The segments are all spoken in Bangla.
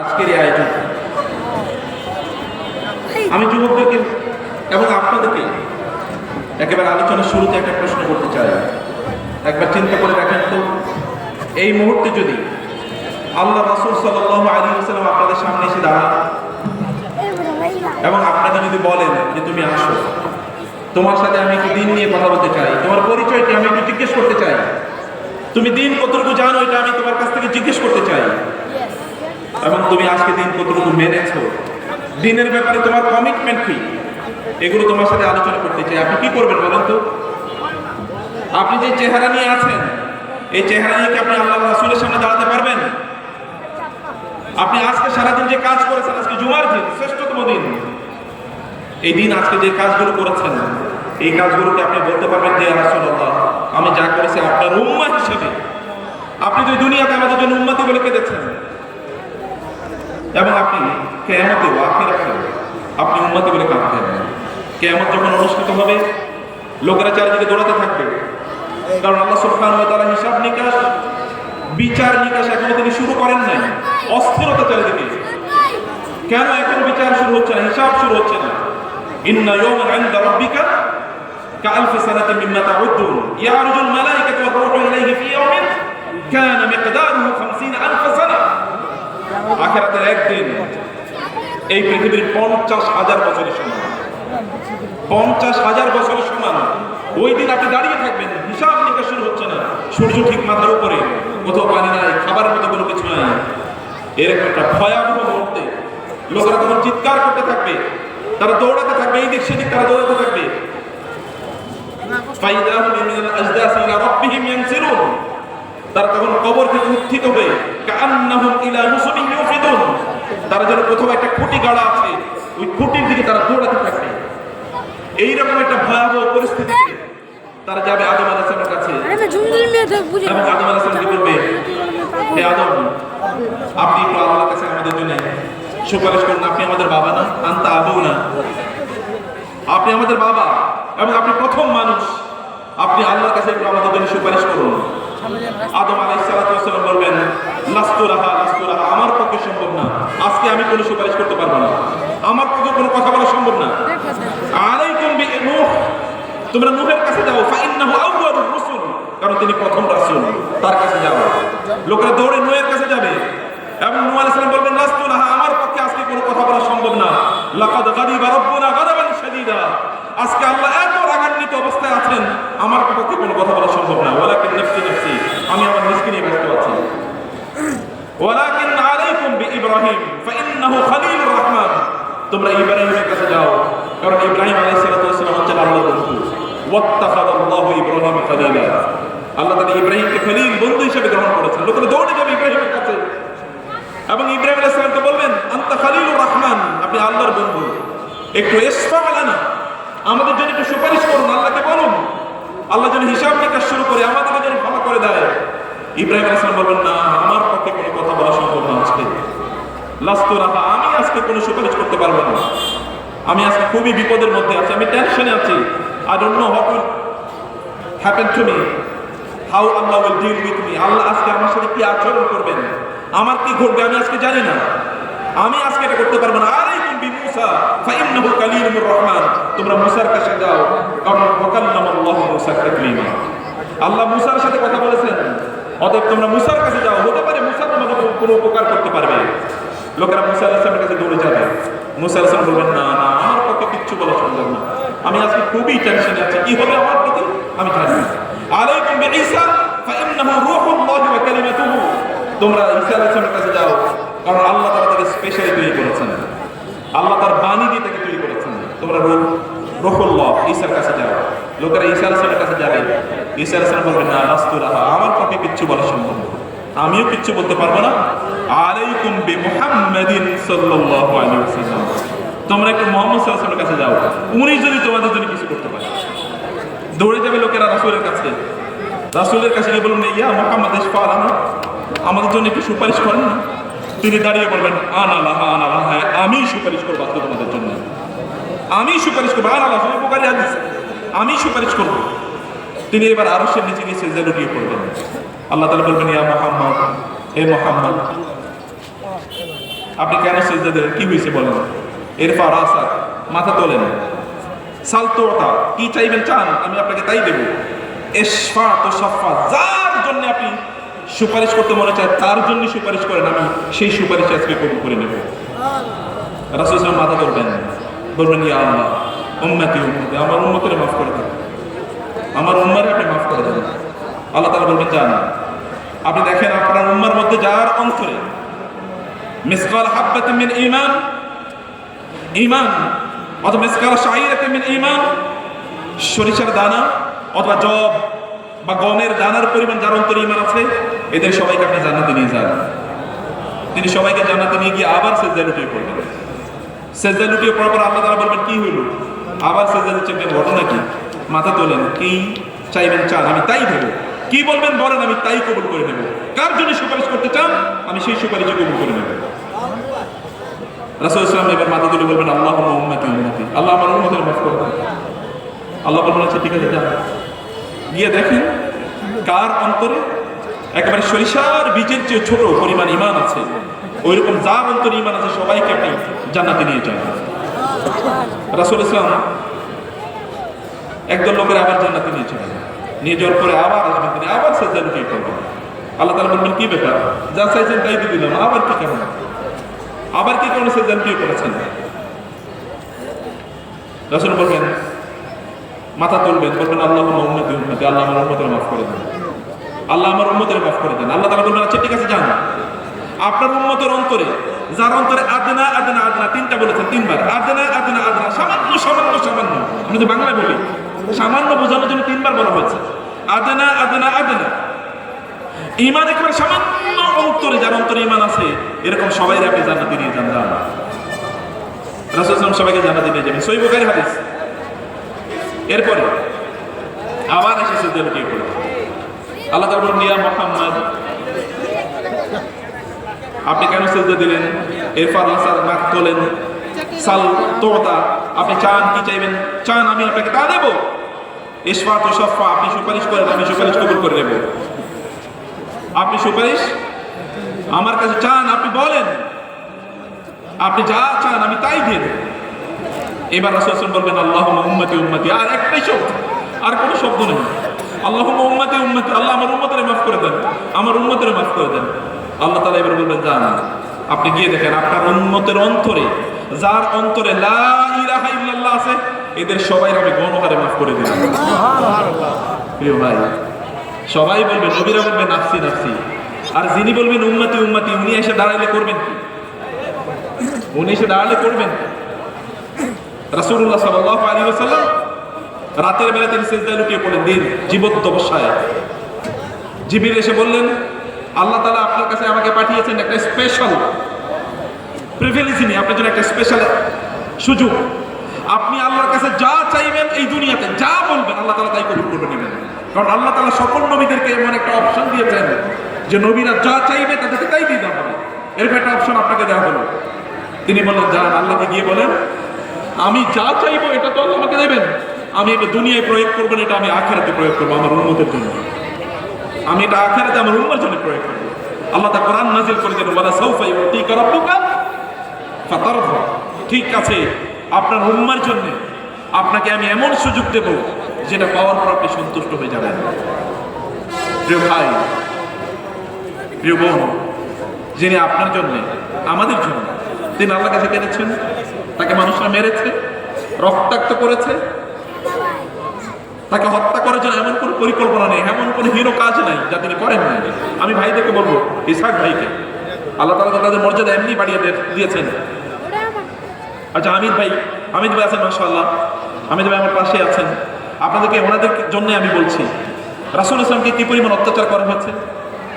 আজকের এই আয়োজন। আমি যুবকদেরকে এবং আপনাদেরকে একেবারে আলোচনার শুরুতে একটা প্রশ্ন করতে চাই। একবার চিন্তা করে দেখেন তো, এই মুহূর্তে যদি আল্লাহ রাসুল সাল্লাহ আলী সাল্লাম আপনাদের সামনে এসে দাঁড়ান এবং আপনাকে যদি বলেন যে তুমি আসো, তোমার সাথে আমি একটু দিন নিয়ে কথা বলতে চাই, তোমার পরিচয়টি আমি একটু জিজ্ঞেস করতে চাই। তুমি দিন কতটুকু জানো এটা আমি তোমার কাছ থেকে জিজ্ঞেস করতে চাই। এবং তুমি আজকে দিন কতটুকু মেনেছো? দিনের ব্যাপারে তোমার কমিটমেন্ট কি? এগুলো তোমার সাথে আলোচনা করতে চাই। আপনি কি করবেন বলেন তো? আপনি যে চেহারা নিয়ে আছেন, এই চেহারা নিয়ে কি আপনি আল্লাহ রাসুলের সামনে দাঁড়াতে পারবেন? আপনি আজকে সারাদিন যে কাজ করেছেন, আজকে জুমার দিন, শ্রেষ্ঠতম দিন। এই দিন আজকে যে কাজগুলো করেছেন, এই কাজগুলোকে আপনি বলতে পারবেন যে রাসুল্লাহ আমি যা করেছি আপনার উম্মা হিসেবে। আপনি এই দুনিয়াতে আমাদের জন্য উন্নতি বলে কেঁদেছেন এবং আপনি কেয়ামতে আখিরাতে আপনি উন্নতি বলে কাঁদতেন কেয়ামত যখন অনুষ্ঠিত হবে লোকেরা চারিদিকে দৌড়াতে থাকবে কারণ আল্লাহ সুবহানাহু ওয়া তাআলা হিসাব নিকাশ বিচার নিকাশ এখনো তিনি শুরু করেন নাই অস্থিরতা চারিদিকে কেন এখন বিচার শুরু হচ্ছে না হিসাব শুরু হচ্ছে না ইন্না ইয়াওমান 'ইনদা রাব্বিকা كألف سنة مما تعدون يعرج الملائكة والروح إليه في يوم كان مقداره خمسين ألف سنة আখেরাতের একদিন এই পৃথিবীর পঞ্চাশ হাজার বছরের সমান। পঞ্চাশ হাজার বছরের সমান। ওই দিন আপনি দাঁড়িয়ে থাকবেন, হিসাব নিকাশ শুরু হচ্ছে না। সূর্য ঠিক মাথার উপরে, কোথাও পানি নাই খাবার মতো কোনো কিছু নাই। এরকম একটা ভয়াবহ মুহূর্তে লোকেরা তখন চিৎকার করতে থাকবে, তারা দৌড়াতে থাকবে, এই দিক সেদিক তারা দৌড়াতে থাকবে। ফাইদা মিনাল আজদাসি ইলা রাব্বিহিম ইয়ানসিরুন। তারা তখন কবর থেকে উত্থিত হয়ে কান্নাহুম ইলা নুসুবিন ইউফিদুন তারা যেন কোথাও একটা খুঁটি গাড়া আছে ওই খুঁটির দিকে তারা দৌড়াতে থাকবে এইরকম একটা ভয়াবহ পরিস্থিতি তারা যাবে আদম আলাইহিসের কাছে। এবং আদম আলাইহিসকে বলবে? হে আদম আপনি তো আল্লাহর কাছে আমাদের জন্য সুপারিশ করুন আপনি আমাদের বাবা না আন্তা আবু না। আপনি আমাদের বাবা এবং আপনি প্রথম মানুষ। আপনি আল্লাহর কাছে আমাদের জন্য সুপারিশ করুন। আদম আলাইসালাম বলবেন লাস্তু রাহা লাস্তু রাহা আমার পক্ষে সম্ভব না। আজকে আমি কোনো সুপারিশ করতে পারব না। আমার পক্ষে কোনো কথা বলা সম্ভব না। আলাইকুম বি নূহ। তোমরা নূহের কাছে যাও, ফাইন্নাহু আউয়ালুর রাসূল। কারণ তিনি প্রথম রাসূল, তার কাছে যাও। লোকেরা দৌড়ে নূহের কাছে যাবে। এবং নূহ আলাইহিস সালাম বলবেন লাস্তু রাহা আমার পক্ষে আজকে কোনো কথা বলা সম্ভব না। লাকাদ গাদিবা রাব্বুনা গাদাবান শাদীদা। আজকে আল্লাহ এত রাগান্বিত অবস্থায় আছেন, আমার পক্ষে কোনো কথা বলা সম্ভব না। ওয়ালাকিন নাফসি নাফসি, আমি আমার নিজকে নিয়ে ব্যস্ত আছি। ওয়ালাকিন আলাইকুম বিইব্রাহিম, ফাইন্নাহু খলিলুর রহমান। তোমরা ইব্রাহিমের কাছে যাও, কারণ ইব্রাহিম আলাইহিস সালাতু হচ্ছেন আল্লাহর বন্ধু। ওয়াত্তাখাদাল্লাহু ইব্রাহিম খলিলা। আল্লাহ তাআলা ইব্রাহিমকে খলিল বন্ধু হিসেবে গ্রহণ করেছেন। লোকেরা দৌড়ে যাবে ইব্রাহিমের কাছে। এবং ইব্রাহিম আলাইহিস সালামকে বলবেন, আনতা খলিলুর রহমান, আপনি আল্লাহর বন্ধু। একটু ইসফা আলানা। আমাদের জন্য একটু সুপারিশ করুন, আল্লাহকে বলুন। আল্লাহ যেন হিসাব নিকাশ শুরু করে আমাদেরকে যেন ক্ষমা করে দেয়। ইব্রাহিম আলাইহিস বলবেন, না, আমার পক্ষে কোনো কথা বলা সম্ভব না আজকে। লাস্তু রাহা, আমি আজকে কোনো সুপারিশ করতে পারব না। আমি আজকে খুবই বিপদের মধ্যে আছি, আমি টেনশনে আছি। I don't know what will happen to me how Allah will deal with me Allah আজকে আমার সাথে কি আচরণ করবেন, আমার কি ঘটবে আমি আজকে জানি না। আমি আজকে এটা করতে পারব না। বি মুসা ফাইন্নাহু কালিমুর রহমান তোমরা মুসার কাছে যাও, কারণ ওয়াকাল্লাম আল্লাহ মুসা তাকলিমা আল্লাহ মুসার সাথে কথা বলেছেন। অতএব তোমরা মুসার কাছে যাও, হতে পারে মুসা তোমাদের কোনো উপকার করতে পারবে। লোকেরা মুসা আলাহিসের কাছে দৌড়ে যাবে। মুসা আলাহিসাম বলবেন, না না, আমার পক্ষে কিচ্ছু বলা সম্ভব না। আমি আজকে খুবই টেনশনে আছি। কি হবে আমার প্রতি? আমি জানি আলাইকুম বি ঈসা, ফাইন্নাহু রূহুল্লাহি ওয়া কালিমাতুহু। তোমরা ঈসা আলাইহিসের কাছে যাও, কারণ আল্লাহ তাআলা তাকে স্পেশালি তৈরি করেছেন। আল্লাহ তার বাণী দিয়ে তাকে তৈরি করেছেন। তোমরা রূহ, রূহুল্লাহ ঈসার কাছে যাও। লোকেরা ঈসা আলাইহিসের কাছে যাবে। ঈসা আলাইহিস বলবেন না, লাস্তু রাহা আমার পক্ষে কিচ্ছু বলা সম্ভব আমিও কিচ্ছু বলতে পারব না। আলাইকুম বি মুহাম্মাদিন সাল্লাল্লাহু আলাইহি ওয়াসাল্লাম। তোমরা একটু মোহাম্মদ সাল্লাল্লাহু কাছে যাও। উনি যদি তোমাদের জন্য কিছু করতে পারে। দৌড়ে যাবে লোকেরা রাসূলের কাছে। রাসূলের কাছে গিয়ে বলবেন ইয়া মুহাম্মদ আলানা আমাদের জন্য একটু সুপারিশ করেন না। তিনি দাঁড়িয়ে বলবেন, আনালা আনালা হ্যাঁ আমি সুপারিশ করব আজকে তোমাদের জন্য। আমি সুপারিশ করব, আনালা সব উপকারী হাদিস। আমি সুপারিশ করব। তিনি এবার আরও সে নিচে গিয়ে সেজদা লুটিয়ে পড়বেন। আল্লাহ তাআলা বলবেন, ইয়া মুহাম্মদ হে মুহাম্মদ, আপনি কেন সেজদা দিলেন কি হয়েছে বলেন? এরপর আসা মাথা তোলেন। সালতোটা কি চাইবেন চান? আমি আপনাকে তাই দেব। এসফা তো সফা যার জন্য আপনি সুপারিশ করতে মনে চায়, তার জন্য সুপারিশ করেন, আমি সেই সুপারিশ আজকে কবুল করে নেব। রাসুল ইসলাম মাথা ধরবেন বলবেন, ইয়া আল্লাহ, উম্মতি উম্মতি, আমার উম্মতের মাফ করে দেন আমার উম্মারে আপনি মাফ করে দেন। আল্লাহ তালা বলবেন যান আপনি দেখেন আপনার উম্মার মধ্যে যার অন্তরে মিসকাল হাব্বাতিন মিন ঈমান ঈমান অথবা মিসকাল শাইরাতিন মিন ঈমান, সরিষার দানা অথবা জব বা গমের দানার পরিমাণ যার অন্তরে ইমান আছে, এদের সবাইকে আপনি জান্নাতে নিয়ে যান। তিনি সবাইকে জান্নাতে নিয়ে গিয়ে আবার সেজদা লুটিয়ে পড়বেন। সেজদা লুটিয়ে পড়ার পর আল্লাহ তাআলা বলবেন, কি হইল? আবার সেজদা দিচ্ছেন ঘটনা কি? মাথা তোলেন, কি চাইবেন চান? আমি তাই দেবো কি বলবেন বলেন, আমি তাই কবুল করে নেব। কার জন্য সুপারিশ করতে চান? আমি সেই সুপারিশ কবুল করে নেব। রাসূল ইসলাম এবার মাথা তুলে বলবেন আল্লাহ উম্মতি উম্মতি। আল্লাহ আমার উম্মতের মাফ আল্লাহ বলবেন আচ্ছা ঠিক আছে, যান। গিয়ে দেখেন কার অন্তরে? একেবারে সরিষার বীজের যে ছোট পরিমাণ ইমান আছে। ওইরকম যার অন্তরে ইমান আছে, সবাইকে আপনি জান্নাতে নিয়ে যান রাসূল ইসলাম একদল লোকের আবার জান্নাতে নিয়ে যান। নিয়ে যাওয়ার পরে আবার আসবেন তিনি আবার সেজদা লুটিয়ে পড়বেন আল্লাহ তাআলা বলবেন, কি ব্যাপার? যা চাইছেন তাই দিয়ে দিলাম, আবার কি কেমন? আবার কি কারণে সেজদা লুটিয়ে করেছেন? রাসূল বলবেন মাথা তুলবেন, বলবেন, আল্লাহ উম্মতি উম্মতি, আল্লাহ, আমার উম্মতের মাফ করে দেন। আল্লাহ, আমার উম্মতের মাফ করে দেন। আল্লাহ তাআলা বলবেন আচ্ছা ঠিক আছে, যান। আপনার উম্মতের অন্তরে, যার অন্তরে আদনা আদনা আদনা, তিনটা বলেছেন, তিনবার। আদনা আদনা আদনা, সামান্য সামান্য সামান্য। আমি তো বাংলায় বলি, সামান্য বোঝানোর জন্য তিনবার বলা হয়েছে। আদনা আদনা আদনা। ইমান একবার সামান্য অন্তরে, যার অন্তরে ইমান আছে, এরকম সবাই আপনি জান্নাতে নিয়ে যান রাসূল সবাইকে জান্নাতে নিয়ে যাবেন। সহিহ বুখারী হাদিস। এরপরে আবার এসে সেজদা লুটিয়ে আল্লাহ বলেন, ইয়া মুহাম্মদ, আপনি কেন সেজদা দিলেন? এরপর আসার নাক তোলেন সাল তোতা আপনি চান কি চাইবেন? চান আমি আপনাকে তা দেব। ইসফা তো সফা আপনি সুপারিশ করেন, আমি সুপারিশ কবুল করে নেব। আপনি সুপারিশ? আমার কাছে চান, আপনি বলেন। আপনি যা চান, আমি তাই দিয়ে দেব। এবার রাসূল বলবেন আল্লাহ উম্মতি উম্মতি। আর একটাই শব্দ আর কোনো শব্দ নেই। আল্লাহ উম্মতি উম্মতি। আল্লাহ আমার উম্মতের মাফ করে দেন আমার উম্মতের মাফ করে দেন। আল্লাহ তালা এবার বলবেন যান আপনি গিয়ে দেখেন আপনার উন্মতের অন্তরে যার অন্তরে লা ইলাহা ইল্লাল্লাহ আছে এদের সবাই আমি গণহারে মাফ করে দিলাম। প্রিয় ভাই সবাই বলবে নবীরা বলবে নাফসি নাফসি। আর যিনি বলবেন উম্মতি উম্মতি উনি এসে দাঁড়াইলে করবেন কি? উনি এসে দাঁড়ালে করবেন কি? রাসূলুল্লাহ সাল্লাল্লাহু আলাইহি ওয়াসাল্লাম রাতের বেলা তিনি সেজদায় লুটিয়ে পড়লেন, দিন জীবন্ত অবস্থায়। জিবির এসে বললেন, আল্লাহ তাআলা আপনার কাছে আমাকে পাঠিয়েছেন একটা স্পেশাল প্রিভিলেজ নিয়ে, আপনার জন্য একটা স্পেশাল সুযোগ। আপনি আল্লাহর কাছে যা চাইবেন এই দুনিয়াতে, যা বলবেন, আল্লাহ তাআলা তাই কবুল করে নেবেন। কারণ আল্লাহ তাআলা সকল নবীদেরকে এমন একটা অপশন দিয়েছেন যে নবীরা যা চাইবে তাদেরকে তাই দিয়ে দেওয়া হবে। এরকম একটা অপশন আপনাকে দেওয়া হলো। তিনি বললেন, যান, আল্লাহকে গিয়ে বলেন আমি যা চাইব এটা তো আল্লাহ আমাকে দেবেন। আমি এটা দুনিয়ায় প্রয়োগ করব এটা আমি আখেরাতে প্রয়োগ করব আমার উন্মতের জন্য। আমি এটা আখেরাতে আমার উন্মার জন্য প্রয়োগ করব। আল্লাহ তা কোরআন নাজিল করে দেন ওয়ালা সাউফা ইউতিকা ঠিক আছে, আপনার উম্মার জন্য আপনাকে আমি এমন সুযোগ দেব যেটা পাওয়ার পর আপনি সন্তুষ্ট হয়ে যাবেন। প্রিয় ভাই, প্রিয় বোন, যিনি আপনার জন্য, আমাদের জন্য, তিনি আল্লাহ কাছে কেঁদেছেন? তাকে মানুষরা মেরেছে, রক্তাক্ত করেছে, তাকে হত্যা করার জন্য এমন কোনো পরিকল্পনা নেই, এমন কোনো হিরো কাজ নাই যা তিনি করেন নাই। আমি ভাইদেরকে বলব ইসাক ভাইকে, আল্লাহ তালা তাদের মর্যাদা এমনি বাড়িয়ে দিয়েছেন। আচ্ছা আমির ভাই আমির ভাই আছেন মাসাল্লাহ আমির ভাই আমার পাশে আছেন। আপনাদেরকে, ওনাদের জন্য আমি বলছি, রাসুল ইসলামকে কি পরিমাণ অত্যাচার করা হয়েছে?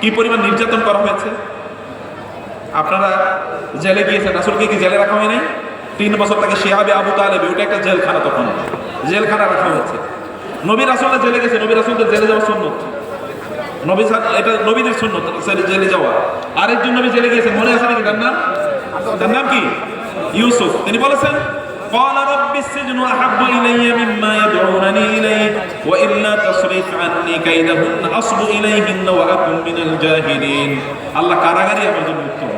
কি পরিমাণ নির্যাতন করা হয়েছে? আপনারা জেলে গিয়েছেন, রাসুলকে কি জেলে রাখা হয় নাই? তিন বছর তাকে শেহাবে আবু তালেবে ওটা একটা জেলখানা তখন জেলখানা রাখা হয়েছে নবী রাসুল্লাহ জেলে গেছে নবী রাসুলদের জেলে যাওয়া সুন্নত নবী সা- এটা নবীদের সুন্নত জেলে- জেলে যাওয়া আরেকজন নবী জেলে গিয়েছেন মনে আছে নাকি তার নাম তার নাম কি ইউসুফ তিনি বলেছেন قال رب السجن أحب إلي مما يدعونني إليه وإلا تصرف عني كيدهن أصب إليهن وأكن من الجاهلين আল্লাহ কারাগারি আমার জন্য উত্তম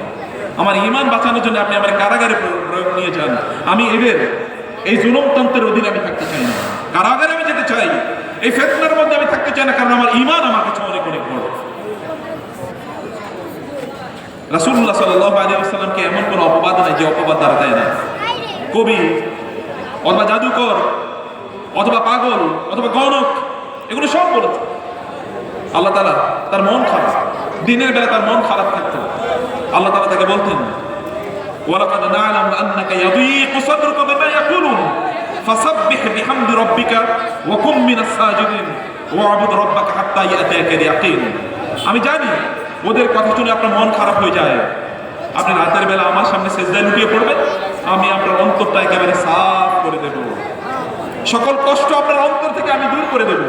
আমার ইমান বাঁচানোর জন্য আপনি আমার কারাগারে প্রয়োগ নিয়ে যান। আমি এদের, এই জুলমতন্ত্রের অধীনে আমি থাকতে চাই না। কারাগারে আমি যেতে চাই। এই ফেতনার মধ্যে আমি থাকতে চাই না, কারণ আমার ইমান আমার কাছে অনেক অনেক বড়। রাসুল্লাহ সাল্লাহ আলী আসসালামকে এমন কোনো অপবাদ নাই যে অপবাদ দ্বারা দেয় না। কবি অথবা জাদুকর, অথবা পাগল, অথবা গণক, এগুলো সব বলেছে। আল্লাহ তালা তার মন খারাপ। দিনের বেলা তার মন খারাপ থাকতো। আল্লাহ তাআলা তাকে বলতেন, ওয়ালাকাদ না'লাম আন্নাকা ইয়াদীকু সাদরুকা বিমা ইয়াকুলুন, ফাসাব্বিহ বিহামদি রাব্বিকা ওয়া কুম মিনাস সাজিদিন, ওয়া'বুদ রাব্বাকা হাত্তা ইয়াতিয়াকাল ইয়াকিন আমি জানি ওদের কথা শুনে আপনার মন খারাপ হয়ে যায়। আপনি রাতের বেলা আমার সামনে সেজদায় লুটিয়ে পড়বেন, আমি আপনার অন্তরটা একেবারে সাফ করে দেব। সকল কষ্ট আপনার অন্তর থেকে আমি দূর করে দেব।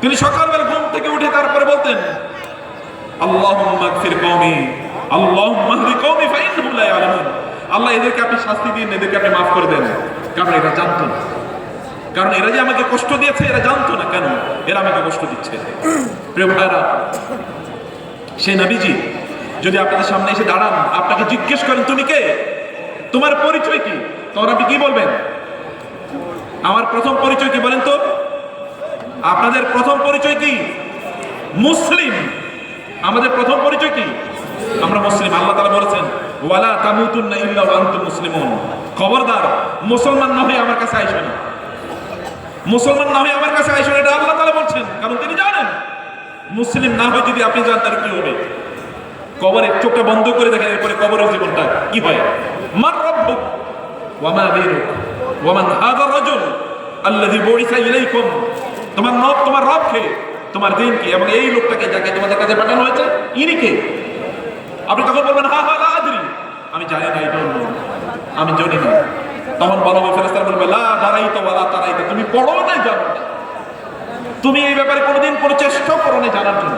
তিনি সকালবেলা ঘুম থেকে উঠে তারপরে বলতেন আল্লাহ ফির কমে ইয়ালামুন। আল্লাহ এদেরকে আপনি শাস্তি দিন, এদেরকে আপনি মাফ করে দেন। কারণ এরা জানতো না। কারণ এরা যে আমাকে কষ্ট দিয়েছে, এরা জানতো না কেন? এরা আমাকে কষ্ট দিচ্ছে। প্রিয় ভাইরা সেই নবীজি, যদি আপনাদের সামনে এসে দাঁড়ান, আপনাকে জিজ্ঞেস করেন, তুমি কে? তোমার পরিচয় কি? তখন আপনি কি বলবেন? আমার প্রথম পরিচয় কি বলেন তো? আপনাদের প্রথম পরিচয় কি? মুসলিম। আমাদের প্রথম পরিচয় কি? আমরা মুসলিম, আল্লাহ তাআলা বলেছেন, ওয়ালা তামুতুন্না ইল্লা ওয়া মুসলিমুন। খবরদার, মুসলমান না হয়ে আমার কাছে আইসো না। মুসলমান না হয়ে আমার কাছে আইসো এটা আল্লাহ তাআলা বলছেন, কারণ তিনি জানেন, মুসলিম না হয়ে যদি আপনি যান, তাহলে কি হবে? কবরে চোখটা বন্ধ করে দেখেন, এরপরে কবরের জীবনটা কি হয়? মার রব্বুক, ওয়া মা দীনুক ওয়া মান রাজুল আল্লাযী বুইসা ইলাইকুম। তোমার নব, তোমার রব কে তোমার দিন কি এবং এই লোকটাকে যাকে তোমাদের কাছে পাঠানো হয়েছে ইনি কে আপনি তখন বলবেন, হা হা আদরি আমি জানি না এটা আমি জানি না। তখন বলা হবে বলবে, লা দারাইতা ওয়া লা তারাইতা। তুমি পড়ো না জানো। না তুমি এই ব্যাপারে কোনোদিন কোনো চেষ্টাও করো না জানার জন্য।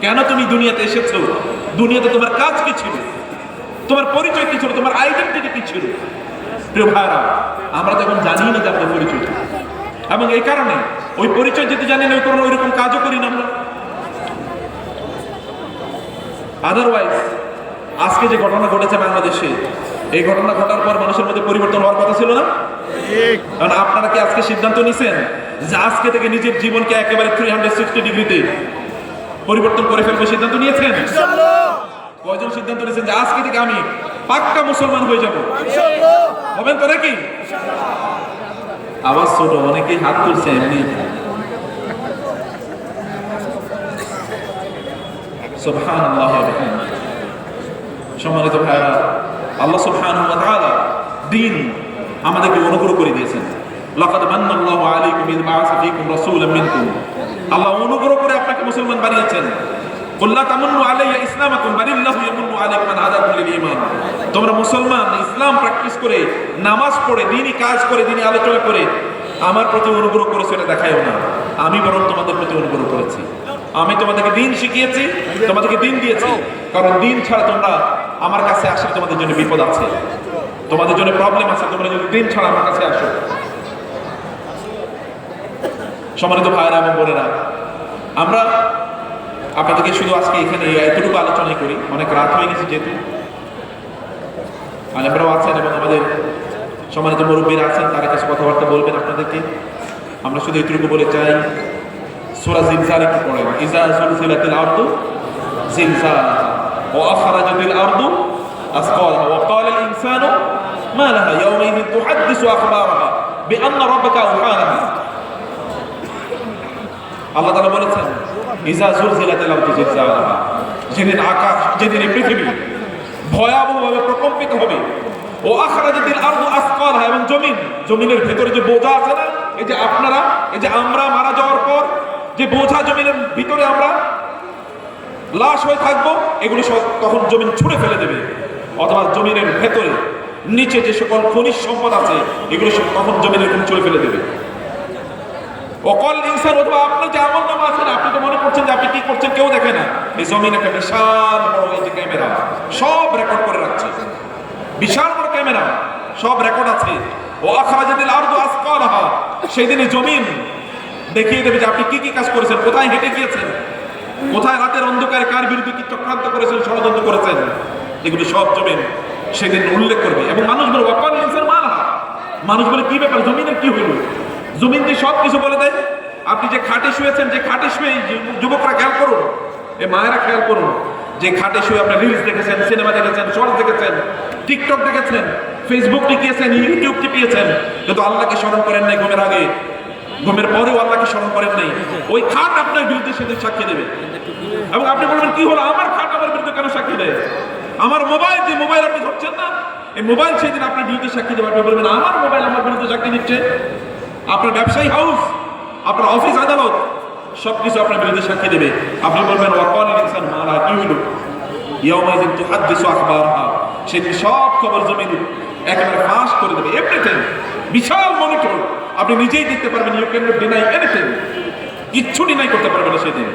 কেন তুমি দুনিয়াতে এসেছ? দুনিয়াতে তোমার কাজ কি ছিল? তোমার পরিচয় কি ছিল? তোমার আইডেন্টিটি কি ছিল? প্রিয় ভাইরা আমরা যখন জানি না যে আপনার পরিচয়। এবং এই কারণে ওই পরিচয় যদি জানি না, ওই কোনো ওইরকম কাজও করি না আমরা। আদারওয়াইজ আজকে যে ঘটনা ঘটেছে বাংলাদেশে এই ঘটনা ঘটার পর মানুষের মধ্যে পরিবর্তন হওয়ার কথা ছিল না? কারণ আপনারা কি আজকে সিদ্ধান্ত নিছেন যে আজকে থেকে নিজের জীবনকে একেবারে থ্রি হান্ড্রেড সিক্সটি ডিগ্রিতে পরিবর্তন করে ফেলব সিদ্ধান্ত নিয়েছেন? কয়জন সিদ্ধান্ত নিয়েছেন যে আজকে থেকে আমি পাক্কা মুসলমান হয়ে যাব? হবেন তো নাকি? আবার ছোট অনেকেই হাত তুলছে এমনি। সুবহানাল্লাহ। সম্মানিত ভাইরা আল্লাহ সুবহানাহু ওয়া তাআলা দিন আমাদেরকে অনুগ্রহ করে দিয়েছেন। লাকাদ মান্নাল্লাহু আলাইকুম ফীকুম রাসূলাম মিনকুম। আল্লাহ অনুগ্রহ করে আপনাকে মুসলমান বানিয়েছেন। কুল লা তামান্নু আলাইয়া ইসলামাকুম বালিল্লাহু ইয়ামান্নু আলাইকুম মান হাদাকুম লিল ঈমান। তোমরা মুসলমান, ইসলাম প্র্যাকটিস করে, নামাজ পড়ে, দিনই কাজ করে, দিনই আলোচনা করে, আমার প্রতি অনুগ্রহ করেছে এটা দেখায়ও না। আমি বরং তোমাদের প্রতি অনুগ্রহ করেছি। আমি তোমাদেরকে দিন শিখিয়েছি, তোমাদেরকে দিন দিয়েছি। কারণ দিন ছাড়া তোমরা আমার কাছে আসলে তোমাদের জন্য বিপদ আছে। তোমাদের জন্য প্রবলেম আছে, তোমরা যদি দিন ছাড়া আমার কাছে আসো। সম্মানিত ভাইয়েরা এবং বোনেরা, আমরা আপনাদেরকে শুধু আজকে এখানে এতটুকু আলোচনাই করি। অনেক রাত হয়ে গেছে যেহেতু। আলেমরাও আছেন এবং আমাদের সম্মানিত মুরব্বীরা আছেন, তারা কিছু কথাবার্তা বলবেন আপনাদেরকে। আমরা শুধু এতটুকু বলে চাই সূরা জিলজাল একটু পড়েন। ইজা জুলজিলাতিল আরদু জিলজালাহা ওয়া আখরাজাতিল আরদু আসকালাহা ওয়া ক্বালা আল ইনসানু মা লাহা ইয়াওমাইযিন তুহাদ্দিসু আখবারাহা বিআন্না রাব্বাকা আওহালাহা আল্লাহ তাআলা বলেছেন ইজা জুলজিলাতিল আরদু জিলজালাহা যেদিন আকাশ যেদিন এই পৃথিবী ভয়াবহভাবে প্রকম্পিত হবে ও আখরাজাতিল আরদু আসকালাহা এবং জমিন জমিনের ভেতরে যে বোঝা আছে না এই যে আপনারা এই যে আমরা মারা যাওয়ার পর যে বোঝা জমিনের ভিতরে আমরা লাশ হয়ে থাকব, এগুলো সব তখন জমিন ছুঁড়ে ফেলে দেবে। অথবা জমিনের ভেতরে, নিচে যে সকল খনিজ সম্পদ আছে, এগুলো সব তখন জমিনের এরকম ছুঁড়ে ফেলে দেবে। অকল ইনসান অথবা আপনার যে আমল নামা আছেন, আপনি তো মনে করছেন যে আপনি কি করছেন কেউ দেখে না। এই জমিন একটা বিশাল বড় এই যে ক্যামেরা, সব রেকর্ড করে রাখছে। বিশাল বড় ক্যামেরা, সব রেকর্ড আছে। ও তো আরদু আসকালাহা সেই দিনে জমিন দেখিয়ে দেবে যে আপনি কি কি কাজ করেছেন, কোথায় হেঁটে গিয়েছেন। কোথায় রাতের অন্ধকারে কার বিরুদ্ধে কি চক্রান্ত করেছেন, ষড়যন্ত্র করেছেন এগুলো সব জমিন সেদিন উল্লেখ করবে। এবং মানুষ বলে, ওয়াকাল ইনসান মালা মানুষ বলে, কি ব্যাপার, জমিনের কি হইল জমিন যে সব কিছু বলে দেয়। আপনি যে খাটে শুয়েছেন, যে খাটে শুয়ে যুবকরা খেয়াল করুন, এ মায়েরা খেয়াল করুন, যে খাটে শুয়ে আপনি রিলস দেখেছেন সিনেমা দেখেছেন শর্টস দেখেছেন টিকটক দেখেছেন ফেসবুক টিপিয়েছেন ইউটিউব টিপিয়েছেন, কিন্তু আল্লাহকে স্মরণ করেন নাই ঘুমের আগে। ঘুমের পরেও আল্লাহকে স্মরণ করেন নাই? ওই খাট আপনার বিরুদ্ধে সেদিন সাক্ষী দেবে। এবং আপনি বলবেন, কি হলো? আমার খাট আমার বিরুদ্ধে কেন সাক্ষী দেয়? আমার মোবাইল, যে মোবাইল আপনি ধরছেন না, এই মোবাইল সেদিন আপনার বিরুদ্ধে সাক্ষী দেবে। আপনি বলবেন, আমার মোবাইল আমার বিরুদ্ধে সাক্ষী দিচ্ছে। আপনার ব্যবসায়ী হাউস, আপনার অফিস আদালত, সবকিছু আপনার বিরুদ্ধে সাক্ষী দেবে। আপনি বলবেন মালা কি আখবারহা। সেদিন সব খবর জমিন একেবারে ফাঁস করে দেবে। এভরিথিং বিশাল মনিটর আপনি নিজেই দেখতে পারবেন ইউ ক্যান ডিনাই এনিথিং কিচ্ছু ডিনাই করতে পারবেন না সেদিন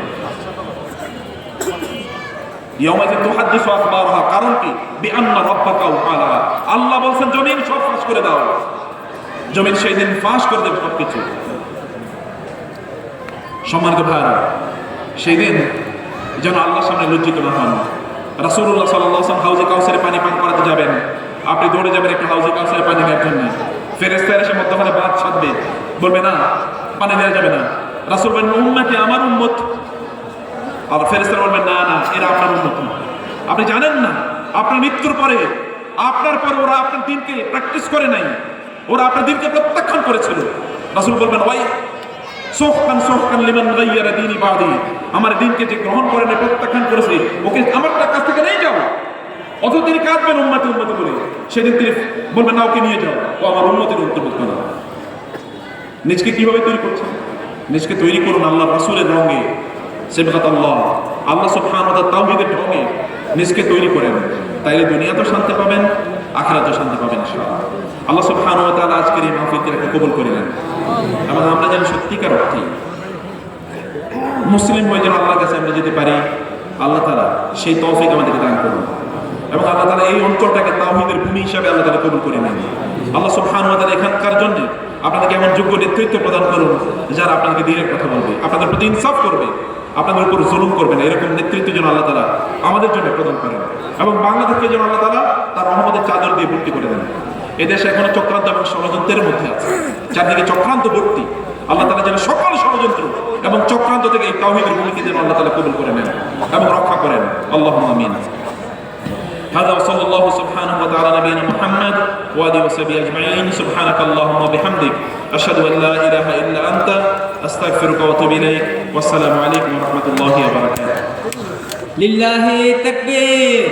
কারণ কি? আল্লাহ জমিন সব ফাঁস করে দাও। জমিন সেই দিন ফাঁস করে দেবে সম্মানিত সেই দিন যেন আল্লাহর সামনে লজ্জিত না হন। হাউজে কাউসারে পানি পান করাতে যাবেন। আপনি দৌড়ে যাবেন একটা হাউজে কাউসারে পানি নেওয়ার জন্য। ফেরেশতারা এসে মধ্যখানে বাদ ছাড়বে বলবে না, পানি দেওয়া যাবে না। রাসূল বলেন উম্মতি আমার উম্মত। আর ফেরেস্তারা বলবেন, না না, এরা আপনার উন্নত না। আপনি জানেন না, আপনার মৃত্যুর পরে, আপনার পরে ওরা আপনার দিনকে প্র্যাকটিস করে নাই। ওরা আপনার দিনকে প্রত্যাখ্যান করেছিল। রাসূল বলবেন, ওয়াই সোহকান সোহকান লিমান দিনই বাদি। আমার দিনকে যে গ্রহণ করে প্রত্যাখ্যান করেছে, ওকে আমার কাছ থেকে নিয়ে যাও। তিনি কাঁদবেন উন্মতি উন্মতি সেদিন তিনি বলবেন, না, ওকে নিয়ে যাও। ও আমার উন্নতির অন্তর্ভুক্ত না। নিজকে কীভাবে তৈরি করছেন? নিজকে তৈরি করুন আল্লাহ রাসূলের রঙে। সেবকাত আল্লাহ আল্লাহ সুবহানাহু ওয়া তাআলা ঢঙে নিজকে তৈরি করেন। তাইলে দুনিয়াতে শান্তি পাবেন আখিরাতেও শান্তি পাবেন আল্লাহ তাআলা আজকের এই মাহফিলকে কবুল করে নেন। এবং আমরা যেন সত্যিকার অর্থে মুসলিম হয়ে যেন আল্লাহর কাছে আমরা যেতে পারি, আল্লাহ তাআলা সেই তৌফিক আমাদেরকে দান করুন। এবং আল্লাহ তাআলা এই অঞ্চলটাকে তাওহীদের ভূমি হিসাবে আল্লাহ তাআলা কবুল করে নেন। আল্লাহ সুবহানাহু ওয়া তাআলা এখানকার জন্য আপনাদেরকে এমন যোগ্য নেতৃত্ব প্রদান করুন, যারা আপনাদেরকে দিনের কথা বলবে, আপনাদের প্রতি ইনসাফ করবে, আপনাদের উপর জুলুম করবে না। এরকম নেতৃত্ব যেন আল্লাহ তাআলা আমাদের জন্য প্রদান করেন এবং বাংলাদেশকে যেন আল্লাহ তাআলা তার রহমতের চাদর দিয়ে ভর্তি করে দেন। এদেশে এখনও চক্রান্ত এবং ষড়যন্ত্রের মধ্যে আছে। চারদিকে চক্রান্ত ভর্তি। আল্লাহ তাআলা যেন সকল ষড়যন্ত্র এবং চক্রান্ত থেকে এই তাওহীদের ভূমিকে যেন আল্লাহ তাআলা কবুল করে নেন এবং রক্ষা করেন। আল্লাহ আমিন। هذا وصلى الله سبحانه وتعالى نبينا محمد وآله وصحبه أجمعين. سبحانك اللهم وبحمدك أشهد أن لا إله إلا أنت أستغفرك وأتوب إليك. والسلام عليكم ورحمة الله وبركاته. لله تكبير